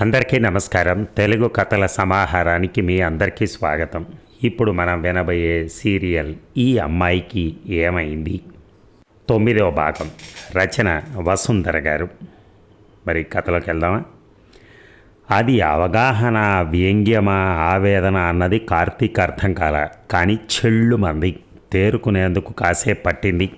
అందరికీ నమస్కారం. తెలుగు కథల సమాహారానికి మీ అందరికీ స్వాగతం. ఇప్పుడు మనం వినబోయే సీరియల్ ఈ అమ్మాయికి ఏమైంది? తొమ్మిదవ భాగం. రచన వసుంధర గారు. మరి కథలోకి వెళ్దామా? అది అవగాహన వ్యంగ్యమా ఆవేదన అన్నది కార్తీక్ అర్థం కాల. కానీ చెళ్ళు మంది. తేరుకునేందుకు కాసేపు పట్టింది.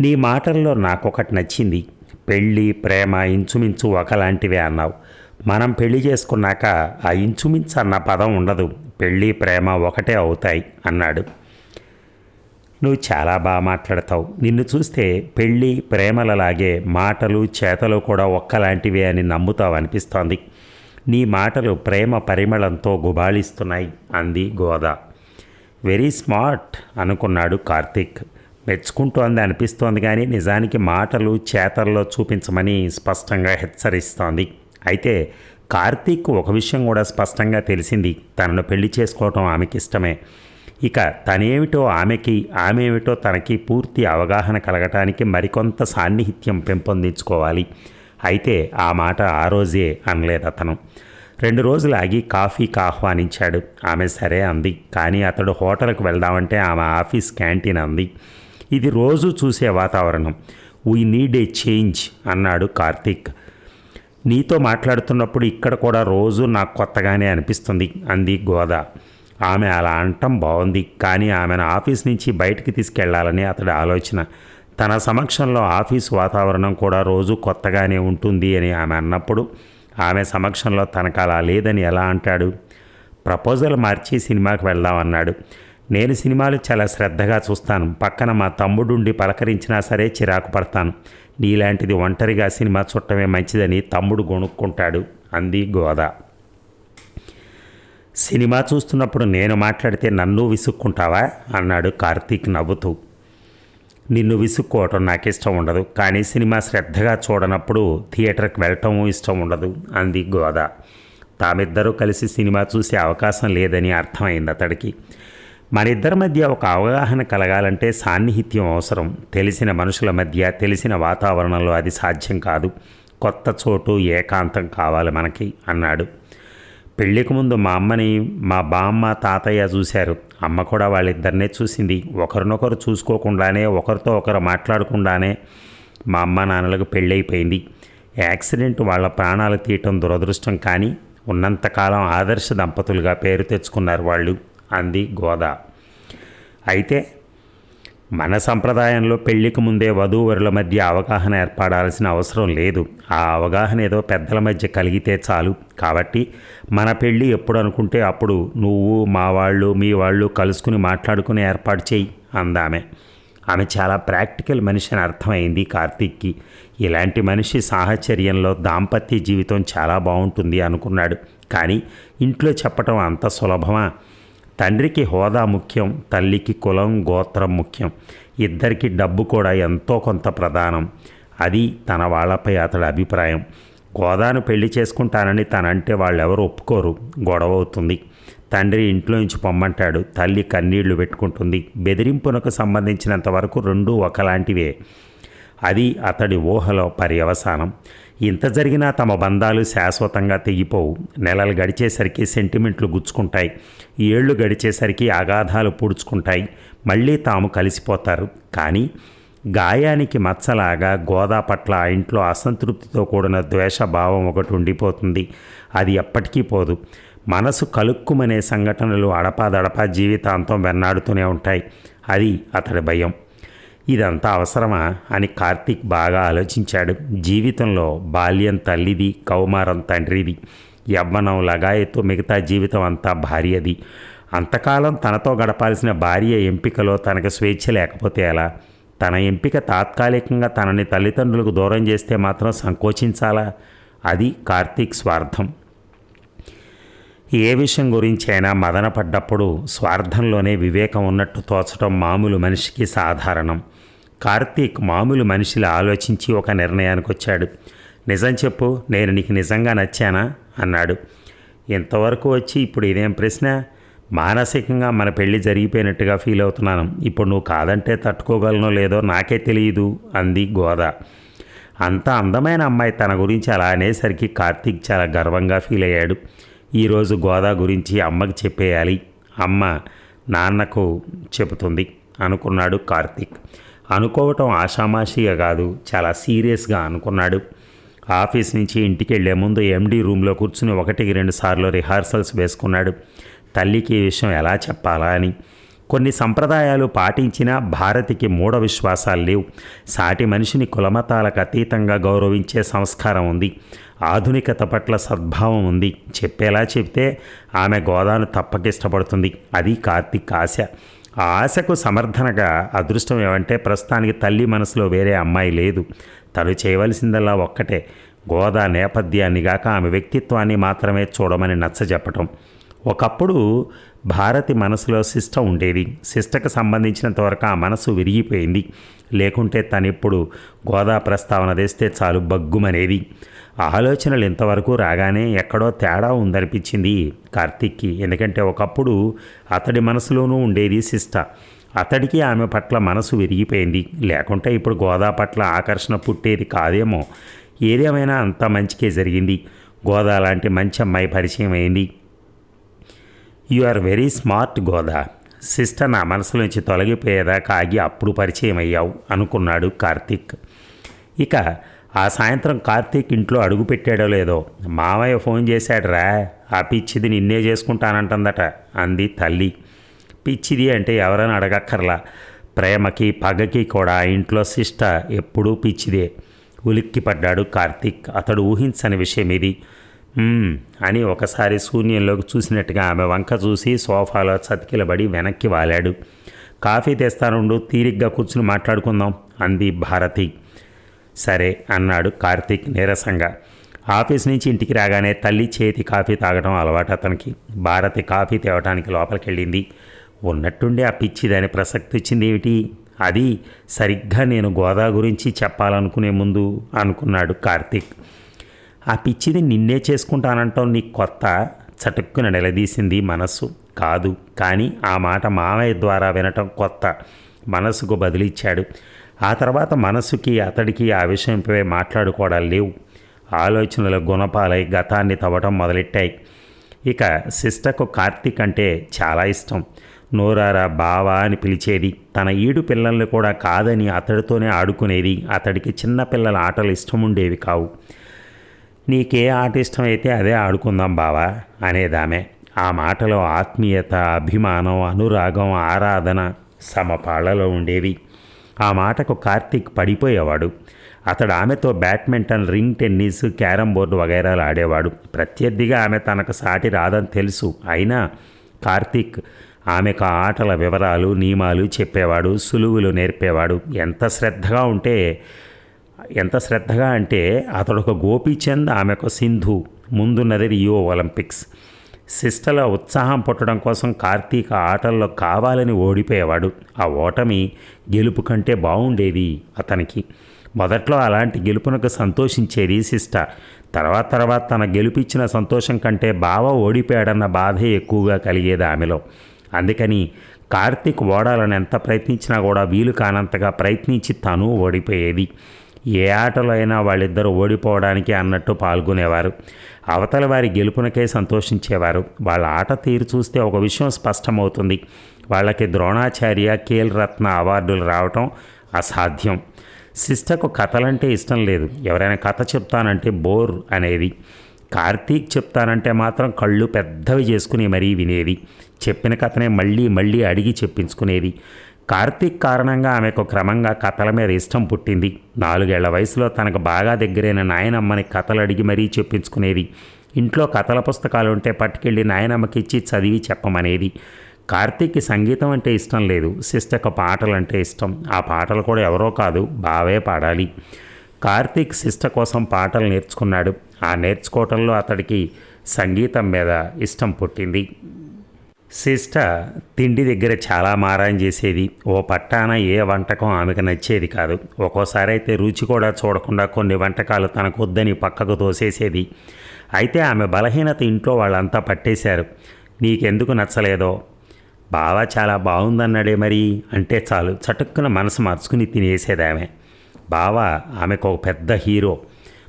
నీ మాటల్లో నాకొకటి నచ్చింది. పెళ్ళి ప్రేమ ఇంచుమించు ఒకలాంటివే అన్నావు. మనం పెళ్ళి చేసుకున్నాక ఆ ఇంచుమించు అన్న పదం ఉండదు. పెళ్ళి ప్రేమ ఒకటే అవుతాయి అన్నాడు. నువ్వు చాలా బాగా మాట్లాడతావు. నిన్ను చూస్తే పెళ్ళి ప్రేమలలాగే మాటలు చేతలు కూడా ఒక్కలాంటివే అని నమ్ముతావు అనిపిస్తోంది. నీ మాటలు ప్రేమ పరిమళంతో గుబాళిస్తున్నాయి అంది గోదా. వెరీ స్మార్ట్ అనుకున్నాడు కార్తీక్. మెచ్చుకుంటోంది అనిపిస్తోంది కానీ నిజానికి మాటలు చేతల్లో చూపించమని స్పష్టంగా హెచ్చరిస్తోంది. అయితే కార్తీక్ ఒక విషయం కూడా స్పష్టంగా తెలిసింది. తనను పెళ్ళి చేసుకోవటం ఆమెకి ఇష్టమే. ఇక తనేమిటో ఆమెకి ఆమె ఏమిటో తనకి పూర్తి అవగాహన కలగటానికి మరికొంత సాన్నిహిత్యం పెంపొందించుకోవాలి. అయితే ఆ మాట ఆ రోజే అనలేదు అతను. రెండు రోజులు ఆగి కాఫీకి ఆహ్వానించాడు ఆమె సరే అంది. కానీ అతడు హోటల్కి వెళ్దామంటే ఆమె ఆఫీస్ క్యాంటీన్ అంది. ఇది రోజు చూసే వాతావరణం. వీ నీడ్ ఏ చేంజ్ అన్నాడు కార్తీక్. నీతో మాట్లాడుతున్నప్పుడు ఇక్కడ కూడా రోజు నాకు కొత్తగానే అనిపిస్తుంది అంది గోదా. ఆమె అలా అంటం బాగుంది కానీ ఆమెను ఆఫీస్ నుంచి బయటికి తీసుకెళ్ళాలని అతడి ఆలోచన. తన సమక్షంలో ఆఫీస్ వాతావరణం కూడా రోజు కొత్తగానే ఉంటుంది అని ఆమె అన్నప్పుడు ఆమె సమక్షంలో తనకు అలా లేదని ఎలా అంటాడు? ప్రపోజల్ మార్చి సినిమాకి వెళ్దామన్నాడు నేను సినిమాలు చాలా శ్రద్ధగా చూస్తాను పక్కన మా తమ్ముడుండి పలకరించినా సరే చిరాకు పడతాను. నీలాంటిది ఒంటరిగా సినిమా చుట్టమే మంచిదని తమ్ముడు గొనుక్కుంటాడు అంది గోదా. సినిమా చూస్తున్నప్పుడు నేను మాట్లాడితే నన్ను విసుక్కుంటావా? అన్నాడు కార్తీక్ నవ్వుతూ. నిన్ను విసుక్కోవటం నాకు ఇష్టం ఉండదు కానీ సినిమా శ్రద్ధగా చూడనప్పుడు థియేటర్కి వెళ్ళటం ఇష్టం ఉండదు అంది గోదా. తామిద్దరూ కలిసి సినిమా చూసే అవకాశం లేదని అర్థమైంది అతడికి. మన ఇద్దరి మధ్య ఒక అవగాహన కలగాలంటే సాన్నిహిత్యం అవసరం. తెలిసిన మనుషుల మధ్య తెలిసిన వాతావరణంలో అది సాధ్యం కాదు. కొత్త చోటు ఏకాంతం కావాలి మనకి అన్నాడు. పెళ్ళికి ముందు మా అమ్మని మా బామ్మ తాతయ్య చూశారు. అమ్మ కూడా వాళ్ళిద్దరినే చూసింది. ఒకరినొకరు చూసుకోకుండానే ఒకరితో ఒకరు మాట్లాడకుండానే మా అమ్మ నాన్నలకు పెళ్ళైపోయింది. యాక్సిడెంట్ వాళ్ళ ప్రాణాలు తీయటం దురదృష్టం కానీ ఉన్నంతకాలం ఆదర్శ దంపతులుగా పేరు తెచ్చుకున్నారు వాళ్ళు. అంది గోదా. అయితే మన సంప్రదాయంలో పెళ్ళికి ముందే వధూవరుల మధ్య అవగాహన ఏర్పడాల్సిన అవసరం లేదు. ఆ అవగాహన ఏదో పెద్దల మధ్య కలిగితే చాలు. కాబట్టి మన పెళ్ళి ఎప్పుడు అనుకుంటే అప్పుడు నువ్వు మా వాళ్ళు మీ వాళ్ళు కలుసుకుని మాట్లాడుకుని ఏర్పాటు చేయి అందామె. ఆమె చాలా ప్రాక్టికల్ మనిషి అని అర్థమైంది కార్తీక్కి. ఇలాంటి మనిషి సాహచర్యంలో దాంపత్య జీవితం చాలా బాగుంటుంది అనుకున్నాడు. కానీ ఇంట్లో చెప్పటం అంత సులభమా? తండ్రికి హోదా ముఖ్యం తల్లికి కులం గోత్రం ముఖ్యం. ఇద్దరికి డబ్బు కూడా ఎంతో కొంత ప్రధానం. అది తన వాళ్ళపై అతడి అభిప్రాయం. గోదాను పెళ్ళి చేసుకుంటానని తనంటే వాళ్ళెవరు ఒప్పుకోరు. గొడవ అవుతుంది తండ్రి ఇంట్లో నుంచి పొమ్మంటాడు. తల్లి కన్నీళ్ళు పెట్టుకుంటుంది. బెదిరింపునకు సంబంధించినంత వరకు రెండూ ఒకలాంటివే. అది అతడి ఊహలో పర్యవసానం. ఇంత జరిగినా తమ బంధాలు శాశ్వతంగా తెగిపోవు. నెలలు గడిచేసరికి సెంటిమెంట్లు గుచ్చుకుంటాయి. ఏళ్ళు గడిచేసరికి అగాధాలు పూడ్చుకుంటాయి. మళ్ళీ తాము కలిసిపోతారు. కానీ గాయానికి మచ్చలాగా గోదా పట్ల ఆ ఇంట్లో అసంతృప్తితో కూడిన ద్వేషభావం ఒకటి ఉండిపోతుంది. అది ఎప్పటికీ పోదు. మనసు కలుక్కుమనే సంఘటనలు అడపాదడపా జీవితాంతం వెన్నాడుతూనే ఉంటాయి. అది అతడి భయం. ఇదంతా అవసరమా అని కార్తీక్ బాగా ఆలోచించాడు. జీవితంలో బాల్యం తల్లిది కౌమారం తండ్రిది. యవ్వనం లగాయతో మిగతా జీవితం అంతా భార్యది. అంతకాలం తనతో గడపాల్సిన భార్య ఎంపికలో తనకు స్వేచ్ఛ లేకపోతే ఎలా? తన ఎంపిక తాత్కాలికంగా తనని తల్లిదండ్రులకు దూరం చేస్తే మాత్రం సంకోచించాలా? అది కార్తీక్ స్వార్థం. ఏ విషయం గురించి అయినా మదనపడ్డప్పుడు స్వార్థంలోనే వివేకం ఉన్నట్టు తోచడం మామూలు మనిషికి సాధారణం. కార్తీక్ మామూలు మనిషిలా ఆలోచించి ఒక నిర్ణయానికి వచ్చాడు నిజం చెప్పు నేను నీకు నిజంగా నచ్చానా? అన్నాడు. ఇంతవరకు వచ్చి ఇప్పుడు ఇదేం ప్రశ్న? మానసికంగా మన పెళ్ళి జరిగిపోయినట్టుగా ఫీల్ అవుతున్నాను. ఇప్పుడు నువ్వు కాదంటే తట్టుకోగలనో లేదో నాకే తెలియదు అంది గోదా. అంత అందమైన అమ్మాయి తన గురించి అలా అనేసరికి కార్తీక్ చాలా గర్వంగా ఫీల్ అయ్యాడు. ఈరోజు గోదా గురించి అమ్మకి చెప్పేయాలి. అమ్మ నాన్నకు చెబుతుంది అనుకున్నాడు కార్తీక్. అనుకోవటం ఆషామాషిగా కాదు చాలా సీరియస్గా అనుకున్నాడు. ఆఫీస్ నుంచి ఇంటికి వెళ్ళే ముందు ఎండీ రూమ్లో కూర్చుని ఒకటికి రెండు సార్లు రిహార్సల్స్ వేసుకున్నాడు. తల్లికి ఈ విషయం ఎలా చెప్పాలా అని. కొన్ని సంప్రదాయాలు పాటించినా భారతికి మూఢ విశ్వాసాలు లేవు. సాటి మనిషిని కులమతాలకు అతీతంగా గౌరవించే సంస్కారం ఉంది. ఆధునికత పట్ల సద్భావం ఉంది. చెప్పేలా చెప్తే ఆమె గోదాను తప్పక ఇష్టపడుతుంది అది కార్తీక్ ఆశ. ఆశకు సమర్థనగా అదృష్టం ఏమంటే ప్రస్తుతానికి తల్లి మనసులో వేరే అమ్మాయి లేదు. తను చేయవలసిందల్లా ఒక్కటే. గోదా నేపథ్యాన్ని గాక ఆమె వ్యక్తిత్వాన్ని మాత్రమే చూడమని నచ్చజెప్పటం ఒకప్పుడు భారతి మనసులో శిష్ట ఉండేది. శిష్టకు సంబంధించినంతవరకు ఆ మనసు విరిగిపోయింది. లేకుంటే తనిప్పుడు గోదా ప్రస్తావన తెస్తే చాలు బగ్గుమనేది. ఆలోచనలు ఇంతవరకు రాగానే ఎక్కడో తేడా ఉందనిపించింది కార్తిక్కి. ఎందుకంటే ఒకప్పుడు అతడి మనసులోనూ ఉండేది శిష్ట. అతడికి ఆమె పట్ల మనసు విరిగిపోయింది. లేకుంటే ఇప్పుడు గోదా పట్ల ఆకర్షణ పుట్టేది కాదేమో. ఏదేమైనా అంత మంచికే జరిగింది. గోదా లాంటి మంచి అమ్మాయి పరిచయం అయింది. You are very smart Goda. Sister నా మనసులోంచి తొలగిపోయేదాకా ఆగి అప్పుడు పరిచయం అయ్యావు అనుకున్నాడు కార్తిక్. ఇక ఆ సాయంత్రం కార్తీక్ ఇంట్లో అడుగుపెట్టాడో లేదో? మామయ్య ఫోన్ చేశాడరా. ఆ పిచ్చిది నిన్నే చేసుకుంటానంటుందట అంది తల్లి. పిచ్చిది అంటే ఎవరైనా అడగక్కర్లా. ప్రేమకి పగకి కూడా ఆ ఇంట్లో శిష్ట ఎప్పుడూ పిచ్చిదే. ఉలిక్కి పడ్డాడు కార్తీక్. అతడు ఊహించని విషయం ఇది. అని ఒకసారి శూన్యంలోకి చూసినట్టుగా ఆమె వంక చూసి సోఫాలో చతికిలబడి వెనక్కి వాలాడు. కాఫీ తెస్తానుండు తీరిగ్గా కూర్చుని మాట్లాడుకుందాం అంది భారతి. సరే అన్నాడు కార్తీక్ నీరసంగా. ఆఫీస్ నుంచి ఇంటికి రాగానే తల్లి చేతి కాఫీ తాగడం అలవాటు అతనికి. భారతి కాఫీ తేవటానికి లోపలికెళ్ళింది. ఉన్నట్టుండే ఉన్నట్టుండి ఆ పిచ్చిదని ప్రసక్తి వచ్చింది ఏమిటి? అది సరిగ్గా నేను గోదా గురించి చెప్పాలనుకునే ముందు అనుకున్నాడు కార్తీక్. ఆ పిచ్చిది నిన్నే చేసుకుంటానంటాం నీ కొత్త? చటుక్కున నిలదీసింది మనస్సు. కాదు కానీ ఆ మాట మామయ్య ద్వారా వినటం కొత్త. మనసుకు బదిలిచ్చాడు. ఆ తర్వాత మనసుకి అతడికి ఆ విషయంపై మాట్లాడుకోవడాలు లేవు. ఆలోచనల గుణపాలై గతాన్ని తవ్వటం మొదలెట్టాయి. ఇక సిస్టకు కార్తీక్ అంటే చాలా ఇష్టం. నోరారా బావా అని పిలిచేది. తన ఈడు పిల్లల్ని కూడా కాదని అతడితోనే ఆడుకునేది. అతడికి చిన్న పిల్లల ఆటలు ఇష్టం ఉండేవి కావు. నీకే ఆట ఇష్టమైతే అదే ఆడుకుందాం బావా అనేదామె. ఆ మాటలో ఆత్మీయత అభిమానం అనురాగం ఆరాధన సమపాళ్ళలో ఉండేవి. ఆ మాటకు కార్తీక్ పడిపోయేవాడు. అతడు ఆమెతో badminton ring tennis carrom board వగైరాలు ఆడేవాడు. ప్రత్యర్థిగా ఆమె తనకు సాటి రాదని తెలుసు. అయినా కార్తీక్ ఆమెకు ఆటల వివరాలు నియమాలు చెప్పేవాడు సులువులు నేర్పేవాడు. ఎంత శ్రద్ధగా ఉంటే ఎంత శ్రద్ధగా అంటే అతడు ఒక గోపీచంద్ ఆమెకు సింధు ముందున్నది రియో ఒలింపిక్స్. సిస్టర్ల ఉత్సాహం పుట్టడం కోసం కార్తీక ఆటల్లో కావాలని ఓడిపోయేవాడు. ఆ ఓటమి గెలుపు కంటే బాగుండేది అతనికి. మొదట్లో అలాంటి గెలుపునకు సంతోషించేది శిష్ట. తర్వాత తర్వాత తన గెలుపిచ్చిన సంతోషం కంటే బావ ఓడిపోయాడన్న బాధే ఎక్కువగా కలిగేది ఆమెలో. అందుకని కార్తీక్ ఓడాలని ఎంత ప్రయత్నించినా కూడా వీలు కానంతగా ప్రయత్నించి తను ఓడిపోయేది. ఏ ఆటలో అయినా వాళ్ళిద్దరూ ఓడిపోవడానికి అన్నట్టు పాల్గొనేవారు. అవతల వారి గెలుపునకే సంతోషించేవారు. వాళ్ళ ఆట తీరు చూస్తే ఒక విషయం స్పష్టమవుతుంది. వాళ్ళకి ద్రోణాచార్య కేల్ రత్న అవార్డులు రావటం అసాధ్యం. శిష్టకు కథలంటే ఇష్టం లేదు. ఎవరైనా కథ చెప్తానంటే బోర్ అనేది. కార్తీక్ చెప్తానంటే మాత్రం కళ్ళు పెద్దవి చేసుకుని మరీ వినేది. చెప్పిన కథనే మళ్ళీ మళ్ళీ అడిగి చెప్పించుకునేది. కార్తీక్ కారణంగా ఆమెకు క్రమంగా కథల మీద ఇష్టం పుట్టింది. నాలుగేళ్ళ వయసులో తనకు బాగా దగ్గరైన నాయనమ్మని కథలు అడిగి మరీ చెప్పించుకునేది. ఇంట్లో కథల పుస్తకాలు ఉంటే పట్టుకెళ్ళి నాయనమ్మకి ఇచ్చి చదివి చెప్పమనేది. కార్తీక్కి సంగీతం అంటే ఇష్టం లేదు. సిస్టర్కు పాటలు అంటే ఇష్టం. ఆ పాటలు కూడా ఎవరో కాదు బావే పాడాలి. కార్తీక్ సిస్టర్ కోసం పాటలు నేర్చుకున్నాడు. ఆ నేర్చుకోవటంలో అతడికి సంగీతం మీద ఇష్టం పుట్టింది. సిస్టర్ తిండి దగ్గర చాలా మారాం చేసేది. ఓ పట్టాన ఏ వంటకం ఆమెకు నచ్చేది కాదు. ఒక్కోసారి అయితే రుచి కూడా చూడకుండా కొన్ని వంటకాలు తనకు వద్దని పక్కకు తోసేసేది. అయితే ఆమె బలహీనత ఇంట్లో వాళ్ళంతా పట్టేశారు. నీకెందుకు నచ్చలేదో? బావా చాలా బాగుందన్నాడే మరి అంటే చాలు. చటుక్కున మనసు మార్చుకుని తినేసేది ఆమె. బావ ఆమెకు ఒక పెద్ద హీరో.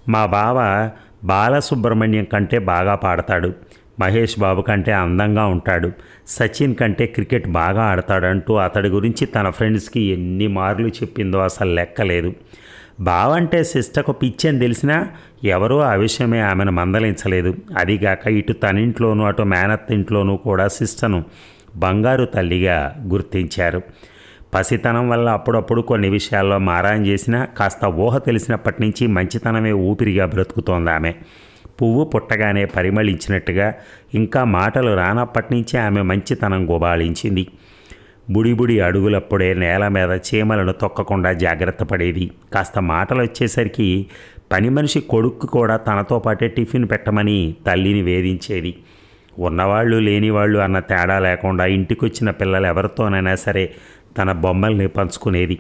మా బావ బాలసుబ్రహ్మణ్యం కంటే బాగా పాడతాడు. మహేష్ బాబు కంటే అందంగా ఉంటాడు. సచిన్ కంటే క్రికెట్ బాగా ఆడతాడంటూ అతడి గురించి తన ఫ్రెండ్స్కి ఎన్ని మార్లు చెప్పిందో అసలు లెక్కలేదు. బావంటే సిస్టకు పిచ్చని తెలిసినా ఎవరూ ఆ విషయమే ఆమెను మందలించలేదు. అదిగాక ఇటు తనింట్లోనూ అటు మేనత్ ఇంట్లోనూ కూడా సిస్టను బంగారు తల్లిగా గుర్తించారు. పసితనం వల్ల అప్పుడప్పుడు కొన్ని విషయాల్లో మారాయం చేసినా కాస్త ఊహ తెలిసినప్పటి నుంచి మంచితనమే ఊపిరిగా బ్రతుకుతోంది ఆమె. పువ్వు పుట్టగానే పరిమళించినట్టుగా ఇంకా మాటలు రానప్పటినుంచే ఆమె మంచితనం గుబాళించింది బుడి బుడి అడుగులప్పుడే నేల మీద చీమలను తొక్కకుండా జాగ్రత్త పడేది. కాస్త మాటలు వచ్చేసరికి పని మనిషి కొడుక్కు కూడా తనతో పాటే టిఫిన్ పెట్టమని తల్లిని వేధించేది. ఉన్నవాళ్ళు లేనివాళ్ళు అన్న తేడా లేకుండా ఇంటికొచ్చిన పిల్లలు ఎవరితోనైనా సరే తన బొమ్మల్ని పంచుకునేది.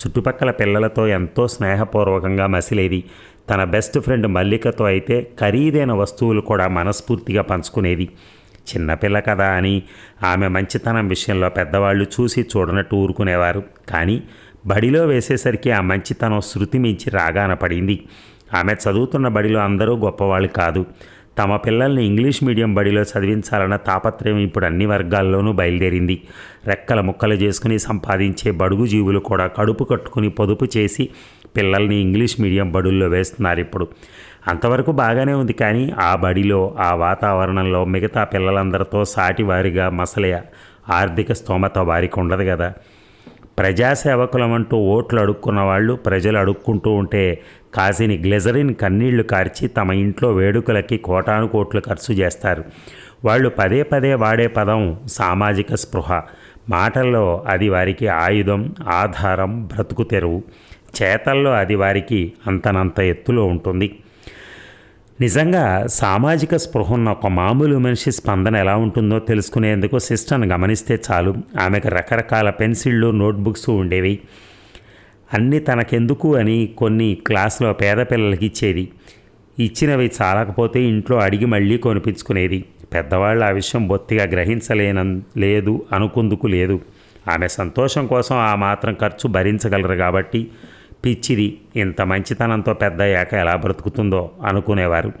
చుట్టుపక్కల పిల్లలతో ఎంతో స్నేహపూర్వకంగా మసిలేది. తన బెస్ట్ ఫ్రెండ్ మల్లికతో అయితే ఖరీదైన వస్తువులు కూడా మనస్ఫూర్తిగా పంచుకునేది. చిన్నపిల్ల కదా అని ఆమె మంచితనం విషయంలో పెద్దవాళ్ళు చూసి చూడనట్టు ఊరుకునేవారు. కానీ బడిలో వేసేసరికి ఆ మంచితనం శృతి మించి రాగాన పడింది. ఆమె చదువుతున్న బడిలో అందరూ గొప్పవాళ్ళు కాదు. తమ పిల్లల్ని ఇంగ్లీష్ మీడియం బడిలో చదివించాలన్న తాపత్రయం ఇప్పుడు అన్ని వర్గాల్లోనూ బయలుదేరింది. రెక్కల ముక్కలు చేసుకుని సంపాదించే బడుగు జీవులు కూడా కడుపు కట్టుకుని పొదుపు చేసి పిల్లల్ని ఇంగ్లీష్ మీడియం బడుల్లో వేస్తున్నారు ఇప్పుడు. అంతవరకు బాగానే ఉంది కానీ ఆ బడిలో ఆ వాతావరణంలో మిగతా పిల్లలందరితో సాటివారిగా మసలే ఆర్థిక స్తోమత వారికి ఉండదు కదా. ప్రజాసేవకులమంటూ ఓట్లు అడుక్కున్న వాళ్ళు ప్రజలు అడుక్కుంటూ ఉంటే కాసిని గ్లెజరిన్ కన్నీళ్ళు కార్చి తమ ఇంట్లో వేడుకలకి కోటాను కోట్లు ఖర్చు చేస్తారు. వాళ్ళు పదే పదే వాడే పదం సామాజిక స్పృహ. మాటల్లో అది వారికి ఆయుధం ఆధారం బ్రతుకు తెరువు. చేతల్లో అది వారికి అంతనంత ఎత్తులో ఉంటుంది. నిజంగా సామాజిక స్పృహ ఉన్న ఒక మామూలు మనిషి స్పందన ఎలా ఉంటుందో తెలుసుకునేందుకు సిస్టర్ను గమనిస్తే చాలు. ఆమెకు రకరకాల పెన్సిళ్ళు నోట్బుక్స్ ఉండేవి. అన్నీ తనకెందుకు అని కొన్ని క్లాసులో పేద పిల్లలకి ఇచ్చేది. ఇచ్చినవి చాలకపోతే ఇంట్లో అడిగి మళ్ళీ కొనిపించుకునేది. పెద్దవాళ్ళు ఆ విషయం బొత్తిగా గ్రహించలేన లేదు అనుకుందుకు లేదు. ఆమె సంతోషం కోసం ఆ మాత్రం ఖర్చు భరించగలరు కాబట్టి పిచ్చిది ఇంత మంచితనంతో పెద్ద అయ్యాక ఎలా బ్రతుకుతుందో అనుకునేవారు.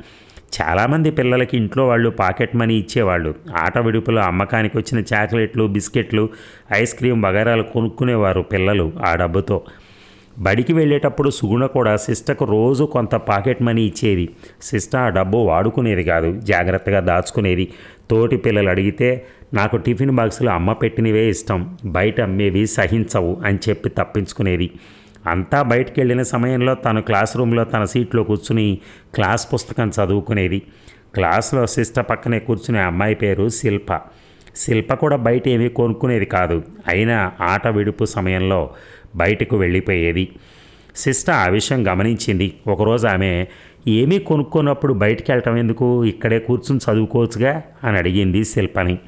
చాలామంది పిల్లలకి ఇంట్లో వాళ్ళు పాకెట్ మనీ ఇచ్చేవాళ్ళు. ఆట విడుపులో అమ్మకానికి వచ్చిన చాక్లెట్లు బిస్కెట్లు ఐస్ క్రీమ్ వగైరాలు కొనుక్కునేవారు పిల్లలు ఆ డబ్బుతో. బడికి వెళ్ళేటప్పుడు సుగుణ కూడా సిస్టకు రోజు కొంత పాకెట్ మనీ ఇచ్చేది. సిస్ట ఆ డబ్బు వాడుకునేది కాదు జాగ్రత్తగా దాచుకునేది. తోటి పిల్లలు అడిగితే నాకు టిఫిన్ బాక్సులు అమ్మ పెట్టినవే ఇష్టం బయట అమ్మేవి సహించవు అని చెప్పి తప్పించుకునేది. అంతా బయటికి వెళ్ళిన సమయంలో తను క్లాస్ రూమ్లో తన సీట్లో కూర్చుని క్లాస్ పుస్తకం చదువుకునేది. క్లాస్లో సిస్టర్ పక్కనే కూర్చునే అమ్మాయి పేరు శిల్ప. శిల్ప కూడా బయట ఏమీ కొనుక్కునేది కాదు. అయినా ఆట విడుపు సమయంలో బయటకు వెళ్ళిపోయేది. సిస్టర్ ఆ విషయం గమనించింది. ఒకరోజు ఆమె ఏమీ కొనుక్కున్నప్పుడు బయటికి వెళ్ళటం ఎందుకు? ఇక్కడే కూర్చుని చదువుకోవచ్చుగా? అని అడిగింది శిల్పని.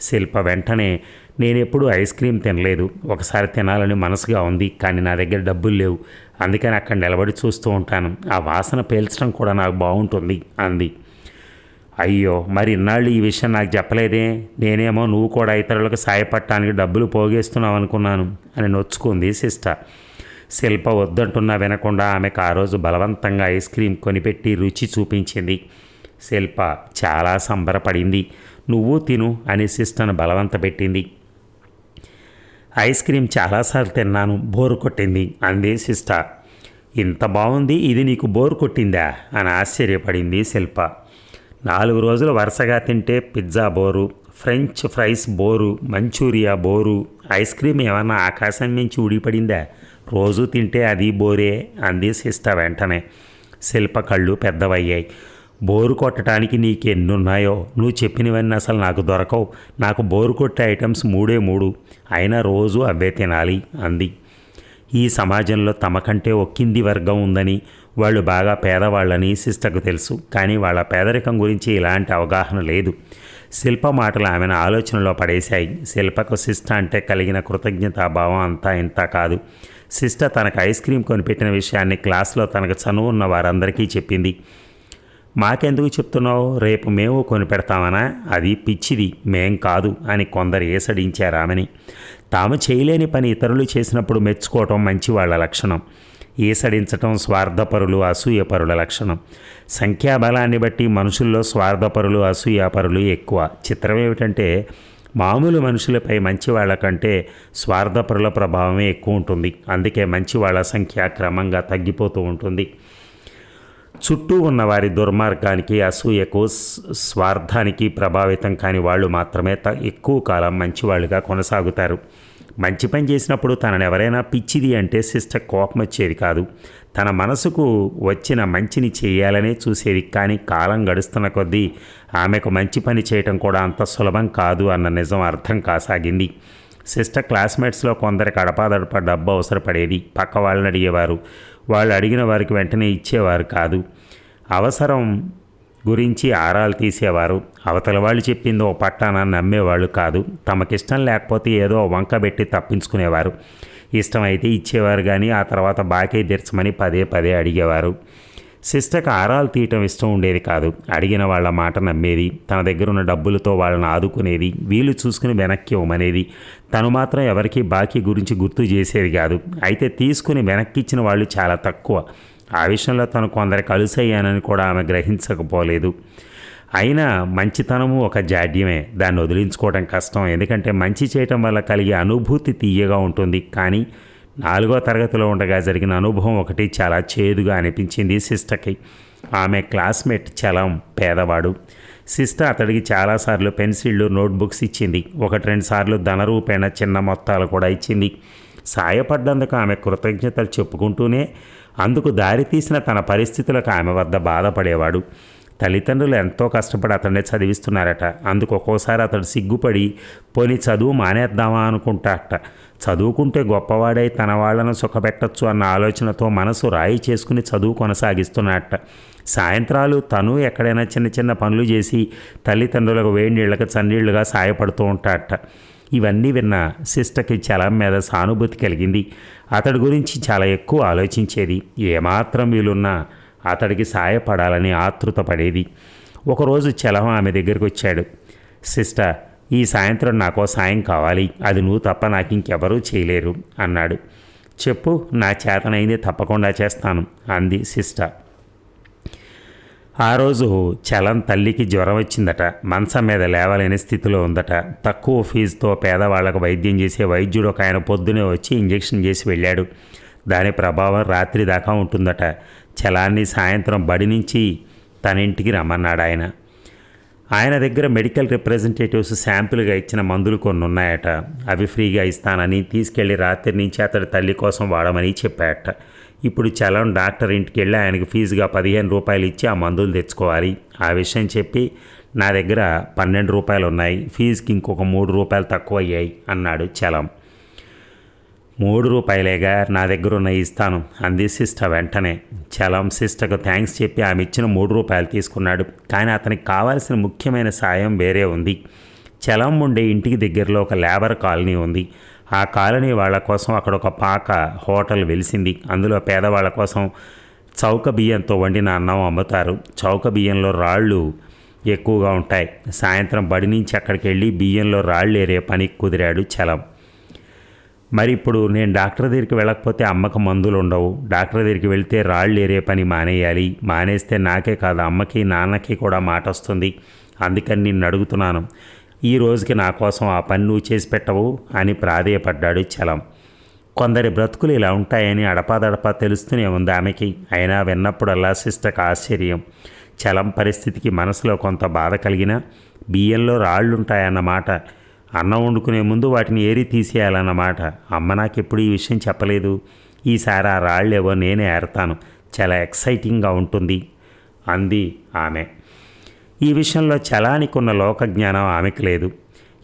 శిల్ప వెంటనే నేను ఎప్పుడూ ఐస్ క్రీమ్ తినలేదు. ఒకసారి తినాలని మనసుగా ఉంది కానీ నా దగ్గర డబ్బులు లేవు. అందుకని అక్కడ నిలబడి చూస్తూ ఉంటాను. ఆ వాసన పేల్చడం కూడా నాకు బాగుంటుంది అంది. అయ్యో మరి ఇన్నాళ్ళు ఈ విషయం నాకు చెప్పలేదే? నేనేమో నువ్వు కూడా ఇతరులకు సాయపడటానికి డబ్బులు పోగేస్తున్నావు అనుకున్నాను అని నొచ్చుకుంది సిస్టర్. శిల్ప వద్దంటున్నా వినకుండా ఆమెకు ఆ రోజు బలవంతంగా ఐస్ క్రీమ్ కొనిపెట్టి రుచి చూపించింది. శిల్ప చాలా సంబరపడింది. నువ్వు తిను అని సిస్టర్ను బలవంత పెట్టింది ఐస్ క్రీమ్ చాలాసార్లు తిన్నాను బోరు కొట్టింది. అంది సిస్టర్. ఇంత బాగుంది ఇది నీకు బోరు కొట్టిందా? అని ఆశ్చర్యపడింది శిల్ప. నాలుగు రోజులు వరుసగా తింటే pizza bore French fries bore Manchuria bore ice cream ఏమన్నా ఆకాశం నుంచి ఊడిపడిందా? రోజు తింటే అది బోరే అంది సిస్టర్ వెంటనే. శిల్ప కళ్ళు పెద్దవయ్యాయి. బోరు కొట్టడానికి నీకు ఎన్నున్నాయో నువ్వు చెప్పినవన్నీ అసలు నాకు దొరకవు. నాకు బోరు కొట్టే ఐటమ్స్ మూడే మూడు. అయినా రోజు అవే తినాలి అంది. ఈ సమాజంలో తమకంటే ఒక్కింది వర్గం ఉందని వాళ్ళు బాగా పేదవాళ్ళని సిస్టర్కు తెలుసు. కానీ వాళ్ళ పేదరికం గురించి ఇలాంటి అవగాహన లేదు. శిల్ప మాటలు ఆమెను ఆలోచనలో పడేశాయి. శిల్పకు సిస్ట అంటే కలిగిన కృతజ్ఞతాభావం అంతా ఇంత కాదు. సిస్ట తనకు ఐస్ క్రీమ్ కొనిపెట్టిన విషయాన్ని క్లాస్లో తనకు చనువు ఉన్న వారందరికీ చెప్పింది. మాకెందుకు చెప్తున్నావు? రేపు మేము కొని పెడతామనా అది పిచ్చిది మేం కాదు అని కొందరు ఏసడించారామని తాము చేయలేని పని ఇతరులు చేసినప్పుడు మెచ్చుకోవటం మంచి వాళ్ళ లక్షణం. ఈసడించటం స్వార్థపరులు అసూయపరుల లక్షణం. సంఖ్యాబలాన్ని బట్టి మనుషుల్లో స్వార్థపరులు అసూయాపరులు ఎక్కువ. చిత్రం ఏమిటంటే మామూలు మనుషులపై మంచి వాళ్ళ కంటే స్వార్థపరుల ప్రభావమే ఎక్కువ ఉంటుంది. అందుకే మంచి వాళ్ళ సంఖ్య క్రమంగా తగ్గిపోతూ ఉంటుంది. చుట్టూ ఉన్న వారి దుర్మార్గానికి అసూయకు స్వార్థానికి ప్రభావితం కాని వాళ్ళు మాత్రమే త ఎక్కువ కాలం మంచివాళ్ళుగా కొనసాగుతారు. మంచి పని చేసినప్పుడు తనని ఎవరైనా పిచ్చిది అంటే సిస్టర్ కోపం వచ్చేది కాదు. తన మనసుకు వచ్చిన మంచిని చేయాలనే చూసేది కానీ కాలం గడుస్తున్న కొద్దీ ఆమెకు మంచి పని చేయటం కూడా అంత సులభం కాదు అన్న నిజం అర్థం కాసాగింది. సిస్టర్ క్లాస్మేట్స్లో కొందరికి అడపాదడప డబ్బు అవసరపడేది. పక్క వాళ్ళని అడిగేవారు వాళ్ళు అడిగిన వారికి వెంటనే ఇచ్చేవారు కాదు. అవసరం గురించి ఆరాలు తీసేవారు. అవతల వాళ్ళు చెప్పింది ఓ పట్టాన నమ్మేవాళ్ళు కాదు. తమకిష్టం లేకపోతే ఏదో వంక పెట్టి తప్పించుకునేవారు. ఇష్టమైతే ఇచ్చేవారు కానీ ఆ తర్వాత బాకీ తీర్చమని పదే పదే అడిగేవారు. సిస్టర్కి ఆరాలు తీయటం ఇష్టం ఉండేది కాదు. అడిగిన వాళ్ళ మాట నమ్మేది. తన దగ్గర ఉన్న డబ్బులతో వాళ్ళని ఆదుకునేది. వీలు చూసుకుని వెనక్కి ఇవ్వమనేది తను మాత్రం ఎవరికీ బాకీ గురించి గుర్తు చేసేది కాదు. అయితే తీసుకుని వెనక్కి ఇచ్చిన వాళ్ళు చాలా తక్కువ. ఆ విషయంలో తను కొందరు అలుసయ్యానని కూడా ఆమె గ్రహించకపోలేదు. అయినా మంచితనము ఒక జాడ్యమే. దాన్ని వదిలించుకోవడం కష్టం. ఎందుకంటే మంచి చేయటం వల్ల కలిగే అనుభూతి తీయగా ఉంటుంది. కానీ నాలుగో తరగతిలో ఉండగా జరిగిన అనుభవం ఒకటి చాలా చేదుగా అనిపించింది సిస్టర్కి. ఆమె క్లాస్మేట్ చలం పేదవాడు. సిస్టర్ అతడికి చాలాసార్లు పెన్సిళ్ళు నోట్బుక్స్ ఇచ్చింది. ఒకటి రెండు సార్లు ధనరూపేణ చిన్న మొత్తాలు కూడా ఇచ్చింది. సాయపడ్డందుకు ఆమె కృతజ్ఞతలు చెప్పుకుంటూనే అందుకు దారితీసిన తన పరిస్థితులకు ఆమె వద్ద బాధపడేవాడు. తల్లిదండ్రులు ఎంతో కష్టపడి అతన్ని చదివిస్తున్నారట. అందుకు ఒక్కోసారి అతడు సిగ్గుపడి పోని చదువు మానేద్దామా అనుకుంటాట. చదువుకుంటే గొప్పవాడై తన వాళ్ళను సుఖపెట్టచ్చు అన్న ఆలోచనతో మనసు రాయి చేసుకుని చదువు కొనసాగిస్తున్నట్ట సాయంత్రాలు తను ఎక్కడైనా చిన్న చిన్న పనులు చేసి తల్లిదండ్రులకు వేడి నీళ్ళకి చన్నీళ్ళుగా సాయపడుతూ ఉంటాట ఇవన్నీ విన్న సిస్టర్కి చలం మీద సానుభూతి కలిగింది. అతడి గురించి చాలా ఎక్కువ ఆలోచించేది. ఏమాత్రం వీలున్నా అతడికి సాయపడాలని ఆతృత పడేది. ఒకరోజు చలం ఆమె దగ్గరికి వచ్చాడు. సిస్టర్ ఈ సాయంత్రం నాకో సాయం కావాలి. అది నువ్వు తప్ప నాకు ఇంకెవరూ చేయలేరు అన్నాడు. చెప్పు నా చేతనైంది తప్పకుండా చేస్తాను అంది సిస్టర్. ఆ రోజు చలం తల్లికి జ్వరం వచ్చిందట. మంచం మీద లేవలేని స్థితిలో ఉందట. తక్కువ ఫీజుతో పేదవాళ్ళకు వైద్యం చేసే వైద్యుడు ఒక ఆయన పొద్దునే వచ్చి ఇంజెక్షన్ చేసి వెళ్ళాడు. దాని ప్రభావం రాత్రి దాకా ఉంటుందట. చలాన్ని సాయంత్రం బడి నుంచి తన ఇంటికి రమ్మన్నాడు ఆయన. ఆయన దగ్గర మెడికల్ రిప్రజెంటేటివ్స్ శాంపుల్గా ఇచ్చిన మందులు కొన్ని ఉన్నాయట. అవి ఫ్రీగా ఇస్తానని తీసుకెళ్ళి రాత్రి నుంచి అతడి తల్లి కోసం వాడమని చెప్పాట. ఇప్పుడు చలం డాక్టర్ ఇంటికి వెళ్ళి ఆయనకి ఫీజుగా పదిహేను రూపాయలు ఇచ్చి ఆ మందులు తెచ్చుకోవాలి. ఆ విషయం చెప్పి నా దగ్గర పన్నెండు రూపాయలు ఉన్నాయి ఫీజుకి ఇంకొక మూడు రూపాయలు తక్కువ అయ్యాయి అన్నాడు చలం. మూడు రూపాయలేగా నా దగ్గర ఉన్న ఇస్తాను అంది సిస్టర్ వెంటనే. చలం సిస్టర్కు థ్యాంక్స్ చెప్పి ఆమె ఇచ్చిన మూడు రూపాయలు తీసుకున్నాడు. కానీ అతనికి కావాల్సిన ముఖ్యమైన సాయం వేరే ఉంది. చలం ఉండే ఇంటికి దగ్గరలో ఒక లేబర్ కాలనీ ఉంది. ఆ కాలనీ వాళ్ళ కోసం అక్కడ ఒక పాక హోటల్ వెలిసింది. అందులో పేదవాళ్ళ కోసం చౌక బియ్యంతో వండిన అన్నం అమ్ముతారు. చౌక బియ్యంలో రాళ్ళు ఎక్కువగా ఉంటాయి. సాయంత్రం బడి నుంచి అక్కడికి వెళ్ళి బియ్యంలో రాళ్ళు ఏరే పనికి కుదిరాడు చలం. మరి ఇప్పుడు నేను డాక్టర్ దగ్గరికి వెళ్ళకపోతే అమ్మకు మందులు ఉండవు. డాక్టర్ దగ్గరికి వెళ్తే రాళ్ళు ఏరే పని మానేయాలి. మానేస్తే నాకే కాదు అమ్మకి నాన్నకి కూడా మాట వస్తుంది. అందుకని నిన్ను అడుగుతున్నాను. ఈ రోజుకి నా కోసం ఆ పని నువ్వు చేసి పెట్టవు అని ప్రాధేయపడ్డాడు చలం. కొందరి బ్రతుకులు ఇలా ఉంటాయని అడపాదడపా తెలుస్తూనే ఉంది ఆమెకి. అయినా విన్నప్పుడల్లా సిస్టర్కి ఆశ్చర్యం. చలం పరిస్థితికి మనసులో కొంత బాధ కలిగినా బియ్యంలో రాళ్ళుంటాయన్నమాట అన్నం వండుకునే ముందు వాటిని ఏరి తీసేయాలన్నమాట. అమ్మ నాకెప్పుడు ఈ విషయం చెప్పలేదు. ఈసారి ఆ రాళ్ళేవో నేనే ఏరతాను. చాలా ఎక్సైటింగ్గా ఉంటుంది అంది ఆమె. ఈ విషయంలో చలానికి ఉన్న లోక జ్ఞానం ఆమెకు లేదు.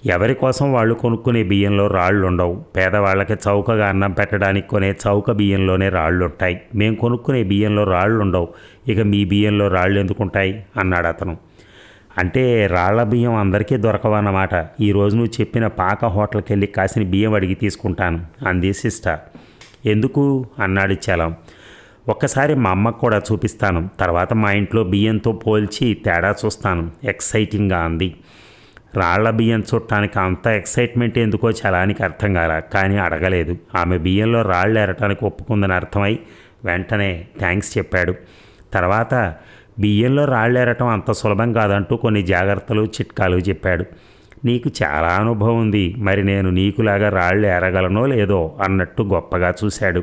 ఎవరి కోసం వాళ్ళు కొనుక్కునే బియ్యంలో రాళ్ళు ఉండవు పేదవాళ్ళకి చౌకగా అన్నం పెట్టడానికి కొనే చౌక బియ్యంలోనే రాళ్ళు ఉంటాయి మేము కొనుక్కునే బియ్యంలో రాళ్ళు ఉండవు ఇక మీ బియ్యంలో రాళ్ళు ఎందుకుంటాయి అన్నాడు అతను అంటే రాళ్ళ బియ్యం అందరికీ దొరకవన్నమాట ఈ రోజు నువ్వు చెప్పిన పాక హోటల్కి వెళ్ళి కాసిన బియ్యం అడిగి తీసుకుంటాను అంది సిస్టర్. ఎందుకు? అన్నాడు చలం. ఒక్కసారి మా అమ్మకు కూడా చూపిస్తాను. తర్వాత మా ఇంట్లో బియ్యంతో పోల్చి తేడా చూస్తాను. ఎక్సైటింగ్గా అంది. రాళ్ళ బియ్యం చుట్టానికి అంత ఎక్సైట్మెంట్ ఎందుకో చలానికి అర్థం కాల కానీ అడగలేదు. ఆమె బియ్యంలో రాళ్ళు ఏరటానికి ఒప్పుకుందని అర్థమై వెంటనే థ్యాంక్స్ చెప్పాడు. తర్వాత బియ్యంలో రాళ్ళేరటం అంత సులభం కాదంటూ కొన్ని జాగ్రత్తలు చిట్కాలు చెప్పాడు. నీకు చాలా అనుభవం ఉంది. మరి నేను నీకులాగా రాళ్ళు ఎరగలనో లేదో అన్నట్టు గొప్పగా చూశాడు.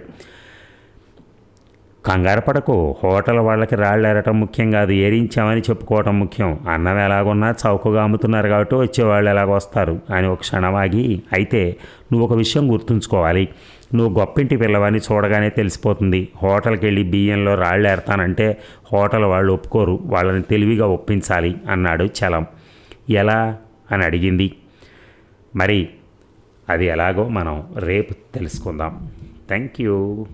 కంగారపడకు హోటల్ వాళ్ళకి రాళ్ళు ఎరటం ముఖ్యం కాదు. ఏరించామని చెప్పుకోవటం ముఖ్యం. అన్నం ఎలాగున్నా చౌకగా అమ్ముతున్నారు కాబట్టి వచ్చేవాళ్ళు ఎలాగ వస్తారు అని ఒక క్షణం ఆగి అయితే నువ్వు ఒక విషయం గుర్తుంచుకోవాలి. నువ్వు గొప్పింటి పిల్లవాని చూడగానే తెలిసిపోతుంది. హోటల్కి వెళ్ళి బియ్యంలో రాళ్ళు ఏరతానంటే హోటల్ వాళ్ళు ఒప్పుకోరు. వాళ్ళని తెలివిగా ఒప్పించాలి అన్నాడు చలం. ఎలా? అని అడిగింది. మరి అది ఎలాగో మనం రేపు తెలుసుకుందాం. Thank you.